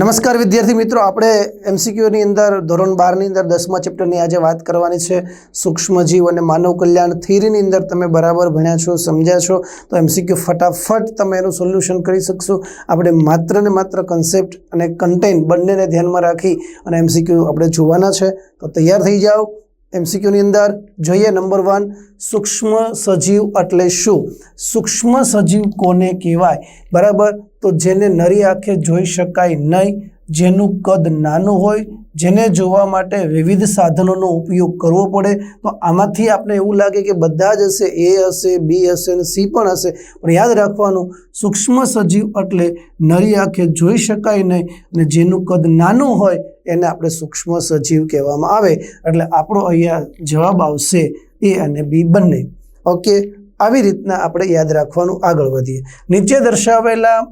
નમસ્કાર વિદ્યાર્થી મિત્રો, આપણે એમસીક્યુની અંદર, ધોરણ બારની અંદર, દસમા ચેપ્ટરની આજે વાત કરવાની છે. સૂક્ષ્મજીવ અને માનવ કલ્યાણ થિયરીની અંદર તમે બરાબર ભણ્યા છો, સમજ્યા છો, તો એમસીક્યુ ફટાફટ તમે એનું સોલ્યુશન કરી શકશો. આપણે માત્ર ને માત્ર કન્સેપ્ટ અને કન્ટેન્ટ બંનેને ધ્યાનમાં રાખી અને એમસીક્યુ આપણે જોવાના છે. તો તૈયાર થઈ જાઓ. એમસીક્યુની અંદર જોઈએ નંબર વન સૂક્ષ્મ સજીવ એટલે શું? સૂક્ષ્મ સજીવ કોને કહેવાય? બરાબર? તો જેને નરી આંખે જોઈ શકાય નહીં જેનું કદ નાનું હોય, જેને જોવા માટે વિવિધ સાધનોનો ઉપયોગ કરવો પડે, તો આમાંથી આપણે એવું લાગે કે બધા જ હશે, એ હશે, બી હશે અને સી પણ હશે. પણ યાદ રાખવાનું, સૂક્ષ્મ સજીવ એટલે નરી આંખે જોઈ શકાય નહીં અને જેનું કદ નાનું હોય એને આપણે સૂક્ષ્મ સજીવ કહેવામાં આવે. એટલે આપણો અહીંયા જવાબ આવશે એ અને બી બંને. ઓકે, આવી રીતના આપણે યાદ રાખવાનું આગળ વધીએ. નીચે દર્શાવેલા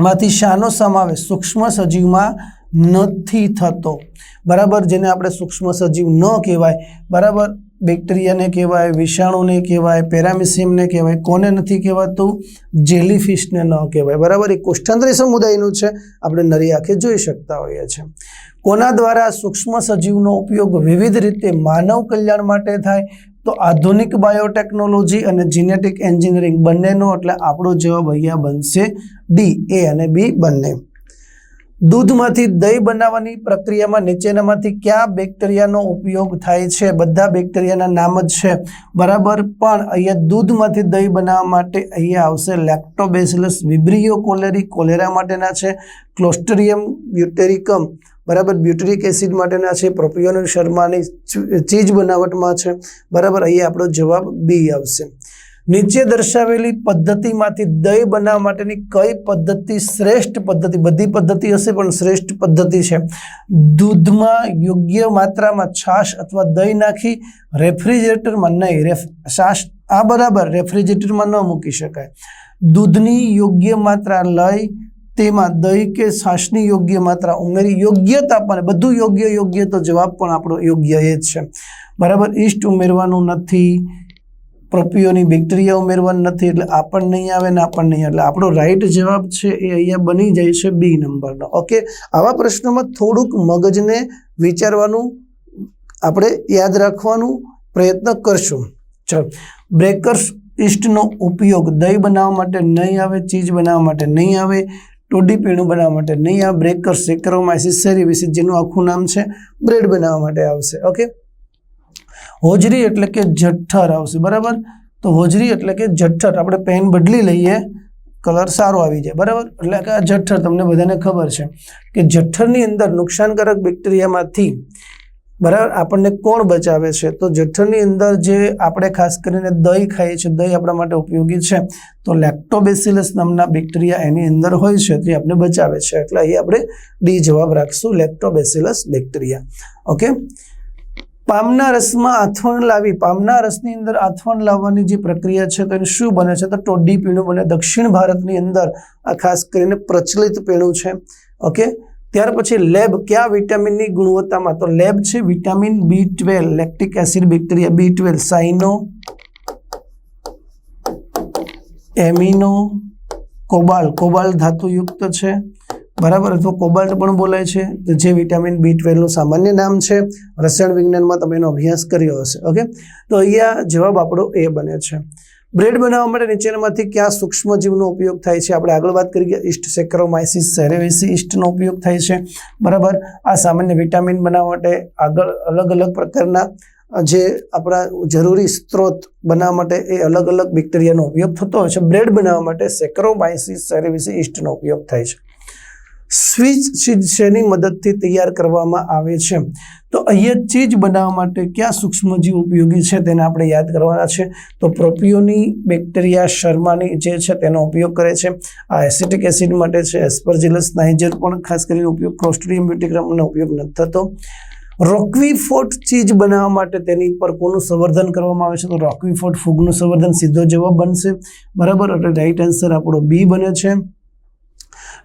માંથી શાનો સમાવેશ સૂક્ષ્મ સજીવમાં નથી થતો. બરાબર? જેને આપણે સૂક્ષ્મ સજીવ ન કહેવાય. બરાબર? બેક્ટેરિયાને કહેવાય, વિષાણુને કહેવાય પેરામિસિમને કહેવાય, કોને નથી કહેવાતું? જેલીફિશને ન કહેવાય. બરાબર? એ કોષ્ઠાંતરી સમુદાયનું છે. આપણે નરી આંખે જોઈ શકતા હોઈએ છીએ. કોના દ્વારા સૂક્ષ્મ સજીવનો ઉપયોગ વિવિધ રીતે માનવ કલ્યાણ માટે થાય? તો આધુનિક બાયોટેકનોલોજી અને જીનેટિક એન્જિનિયરિંગ બંનેનો એટલે આપણો જવાબ અહીંયા બનશે ડી, એ અને બી બંને. દૂધમાંથી દહીં બનાવવાની પ્રક્રિયામાં નીચેનામાંથી કયા બેક્ટેરિયાનો ઉપયોગ થાય છે? બધા બેક્ટેરિયાના નામ જ છે. બરાબર. પણ અહીંયા દૂધમાંથી દહીં બનાવવા માટે અહીંયા આવશે લેક્ટોબેસિલસ વિબ્રિયો કોલેરી કોલેરા માટેના છે ક્લોસ્ટરિયમ બ્યુટેરિકમ બરાબર. બ્યુટેરિક એસિડ માટેના છે પ્રોપિયોન શર્માની ચીજ બનાવટમાં છે. બરાબર. અહીંયા આપણો જવાબ બી આવશે. નીચે દર્શાવેલી પદ્ધતિમાંથી દહીં બનાવવા માટેની કઈ પદ્ધતિ શ્રેષ્ઠ પદ્ધતિ? બધી પદ્ધતિ હશે, પણ શ્રેષ્ઠ પદ્ધતિ છે. દૂધમાં યોગ્ય માત્રામાં છાશ અથવા દહીં નાખી રેફ્રિજરેટરમાં નહીં, રેફ, છાશ, આ બરાબર, રેફ્રિજરેટરમાં ન મૂકી શકાય. દૂધની યોગ્ય માત્રા લઈ, તેમાં દહીં કે છાશની યોગ્ય માત્રા ઉમેરી યોગ્ય તાપમાને બધું યોગ્ય યોગ્ય તો જવાબ પણ આપણો યોગ્ય એ જ છે. બરાબર ઈસ્ટ ઉમેરવાનું નથી. પ્રોપિયોની બેક્ટેરિયા ઉમેરવાનું નથી, એટલે આ પણ નહીં આવે ને આ પણ નહીં એટલે આપણો રાઈટ જવાબ છે એ અહીંયા બની જાય છે બી નંબરનો. ઓકે આવા પ્રશ્નોમાં થોડુંક મગજને વિચારવાનું આપણે યાદ રાખવાનું પ્રયત્ન કરશું. ચાલો. બ્રેકર્સ ઇસ્ટનો ઉપયોગ દહીં બનાવવા માટે નહીં આવે, ચીજ બનાવવા માટે નહીં આવે, ટોડી પીણું બનાવવા માટે નહીં આવે બ્રેકર સેક્રોમાઇસિસ સેરિવિસિસ જેનું આખું નામ છે બ્રેડ બનાવવા માટે આવશે. ઓકે હોજરી એટલે કે જઠ્ઠર આવશે, બરાબર? તો હોજરી એટલે કે જઠ્ઠર. આપણે પેન બદલી લઈએ, કલર સારો આવી જાય, બરાબર? એટલે કે આ જઠ્ઠર, તમને બધાને ખબર છે કે જઠ્ઠરની અંદર નુકસાનકારક બેક્ટેરિયામાંથી, બરાબર? આપણને કોણ બચાવે છે? તો જઠ્ઠરની અંદર જે આપણે ખાસ કરીને દહીં ખાઈએ છીએ, દહીં આપણા માટે ઉપયોગી છે. તો લેક્ટોબેસિલસ નામના બેક્ટેરિયા એની અંદર હોય છે, તે આપણે બચાવે છે. એટલે અહીં આપણે ડી જવાબ રાખશું લેક્ટોબેસિલસ બેક્ટેરિયા. ઓકે? પામના રસમાં આથવણ લાવી, પામના રસની અંદર આથવણ લાવવાની જે પ્રક્રિયા છે તો એનું શું બને છે? તો ટોડી પીણું બને. દક્ષિણ ભારતની અંદર આ ખાસ કરીને પ્રચલિત પીણું છે. ઓકે? ત્યાર પછી લેબ, કયા વિટામિનની ગુણવત્તામાં? તો લેબ છે vitamin B twelve, lactic acid bacteria B twelve સાઇનો amino કોબાલ કોબાલ ધાતુયુક્ત છે. બરાબર અથવા કોબાલ્ટ પણ બોલાય છે, તો જે વિટામિન બી ટ્વેલ્વનું સામાન્ય નામ છે, રસાયણ વિજ્ઞાનમાં તમે એનો અભ્યાસ કર્યો હશે, ઓકે? તો અહીંયા જવાબ આપણો એ બને છે. બ્રેડ બનાવવા માટે નીચેનામાંથી કયા સૂક્ષ્મજીવનો ઉપયોગ થાય છે? આપણે આગળ વાત કરી કે ઈસ્ટ સેક્રોમાઇસિસ, સેરેવિસી ઈસ્ટનો ઉપયોગ થાય છે, બરાબર? આ સામાન્ય વિટામિન બનાવવા માટે આગળ અલગ અલગ પ્રકારના જે આપણા જરૂરી સ્ત્રોત બનાવવા માટે એ અલગ અલગ બેક્ટેરિયાનો ઉપયોગ થતો હોય છે. બ્રેડ બનાવવા માટે સેક્રોમાઇસિસ, સેરેવિસી ઈસ્ટનો ઉપયોગ થાય છે. સ્વીચ શેની મદદથી તૈયાર કરવામાં આવે છે? તો અહીંયા ચીજ બનાવવા માટે કયા સૂક્ષ્મજીવ ઉપયોગી છે તેને આપણે યાદ કરવાના છે. તો પ્રોપિયોની બેક્ટેરિયા શર્માની જે છે તેનો ઉપયોગ કરે છે. આ એસિટિક એસિડ માટે છે. એસ્પરજિલસ નાઇજર પણ ખાસ કરીને ઉપયોગ ક્લોસ્ટ્રિયમ બ્યુટિક્રમનો ઉપયોગ નથી થતો. રોકવી ફોર્ટ ચીજ બનાવવા માટે તેની પર કોનું સંવર્ધન કરવામાં આવે છે? તો રોકવી ફોર્ટ ફૂગનું સંવર્ધન સીધો જવાબ બનશે. બરાબર? એટલે રાઈટ આન્સર આપણો બી બને છે.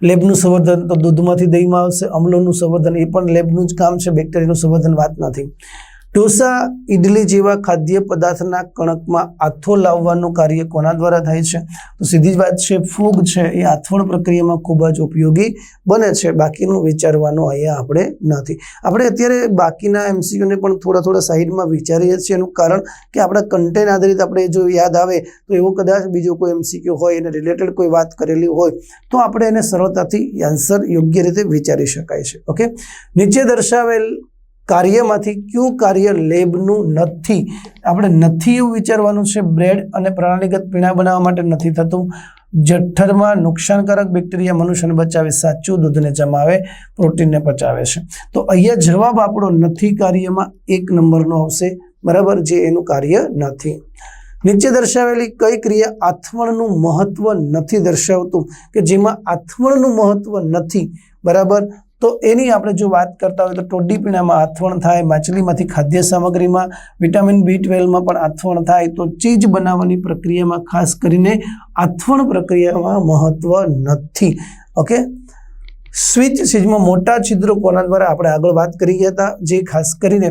લેબનું સંવર્ધન તો દૂધમાંથી દહીંમાં આવશે, અમ્લોનું સંવર્ધન, એ પણ લેબનું જ કામ છે, બેક્ટેરિયાનું સંવર્ધન વાત નથી. ઢોસા ઇડલી જેવા ખાદ્ય પદાર્થના કણકમાં આથો લાવવાનું કાર્ય કોના દ્વારા થાય છે? તો સીધી જ વાત છે, ફૂગ છે, એ આથવણ પ્રક્રિયામાં ખૂબ જ ઉપયોગી બને છે. બાકીનું વિચારવાનું અહીંયા આપણે નથી. આપણે અત્યારે બાકીના એમસીયુને પણ થોડા થોડા સાઈડમાં વિચારીએ છીએ. એનું કારણ કે આપણા કન્ટેન્ટ આધારિત આપણે જો યાદ આવે, તો એવો કદાચ બીજો કોઈ એમસીક્યુ હોય, એને રિલેટેડ કોઈ વાત કરેલી હોય, તો આપણે એને સરળતાથી આન્સર યોગ્ય રીતે વિચારી શકાય છે. ઓકે નીચે દર્શાવેલ કાર્યમાંથી કયું કાર્ય લેબનું નથી. આપણે નથી એવું વિચારવાનું છે બ્રેડ અને પ્રણાલીગત પીણા બનાવવા માટે નથી થતું. જઠ્ઠરમાં નુકસાનકારક બેક્ટેરિયા મનુષ્યને બચાવે, સાચું દૂધને જમાવે, પ્રોટીનને પચાવે છે. તો અહીંયા જવાબ આપણો નથી કાર્યમાં એક નંબરનો આવશે. બરાબર? જે એનું કાર્ય નથી. નીચે દર્શાવેલી કઈ ક્રિયા આથવણનું મહત્વ નથી દર્શાવતું? કે જેમાં આથવણનું મહત્વ નથી? બરાબર? તો એની આપણે જો વાત કરતા હોય તો ટોડી પીણામાં આથવણ થાય, માછલીમાંથી ખાદ્ય સામગ્રીમાં વિટામિન બી ટ્વેલ્વમાં પણ આથવણ થાય. તો ચીજ બનાવવાની પ્રક્રિયામાં ખાસ કરીને આથવણ પ્રક્રિયામાં મહત્વ નથી. ઓકે? સ્વિચ સીજમાં મોટા છિદ્રો કોના દ્વારા? આપણે આગળ વાત કરી ગયા હતા. જે ખાસ કરીને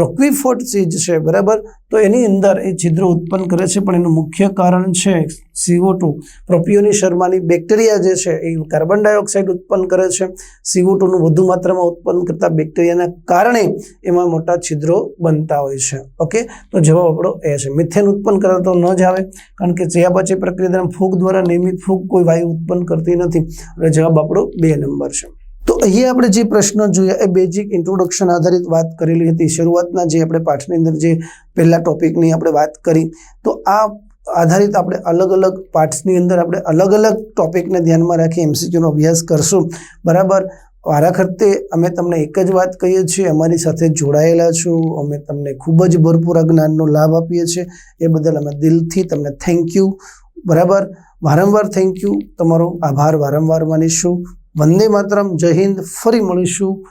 રોકવીફોર્ટ સીજ છે, બરાબર? તો એની અંદર એ છિદ્રો ઉત્પન્ન કરે છે, પણ એનું મુખ્ય કારણ છે સીઓ ટુ પ્રોપિયોની શર્માની બેક્ટેરિયા જે છે, એ કાર્બન ડાયોક્સાઇડ ઉત્પન્ન કરે છે. સીઓ ટુનું વધુ માત્રામાં ઉત્પન્ન કરતા બેક્ટેરિયાના કારણે એમાં મોટા છિદ્રો બનતા હોય છે. ઓકે? તો જવાબ આપણો એ છે. મિથેન ઉત્પન્ન કરતા તો ન જ આવે, કારણ કે ચયાપચય પ્રક્રિયા દરમિયાન ફૂગ દ્વારા નિયમિત ફૂગ કોઈ વાયુ ઉત્પન્ન કરતી નથી. એટલે જવાબ આપણો બે નંબર છે. અહીંયા આપણે જે પ્રશ્નો જોયા, એ બેઝિક ઇન્ટ્રોડક્શન આધારિત વાત કરેલી હતી. શરૂઆતના જે આપણે પાઠની અંદર જે પહેલા ટોપિકની આપણે વાત કરી, તો આ આધારિત આપણે અલગ અલગ પાર્ટ્સની અંદર આપણે અલગ અલગ ટોપિકને ધ્યાનમાં રાખી એમસીક્યુનો અભ્યાસ કરશું. બરાબર? વારાખરતે અમે તમને એક જ વાત કહીએ છીએ, અમારી સાથે જોડાયેલા છો. અમે તમને ખૂબ જ ભરપૂર જ્ઞાનનો લાભ આપીએ છીએ. એ બદલ અમે દિલથી તમને થેન્ક યુ બરાબર? વારંવાર થેન્ક યુ તમારો આભાર વારંવાર માનીશું. વંદે માતરમ. જય હિન્દ. ફરી મળીશું.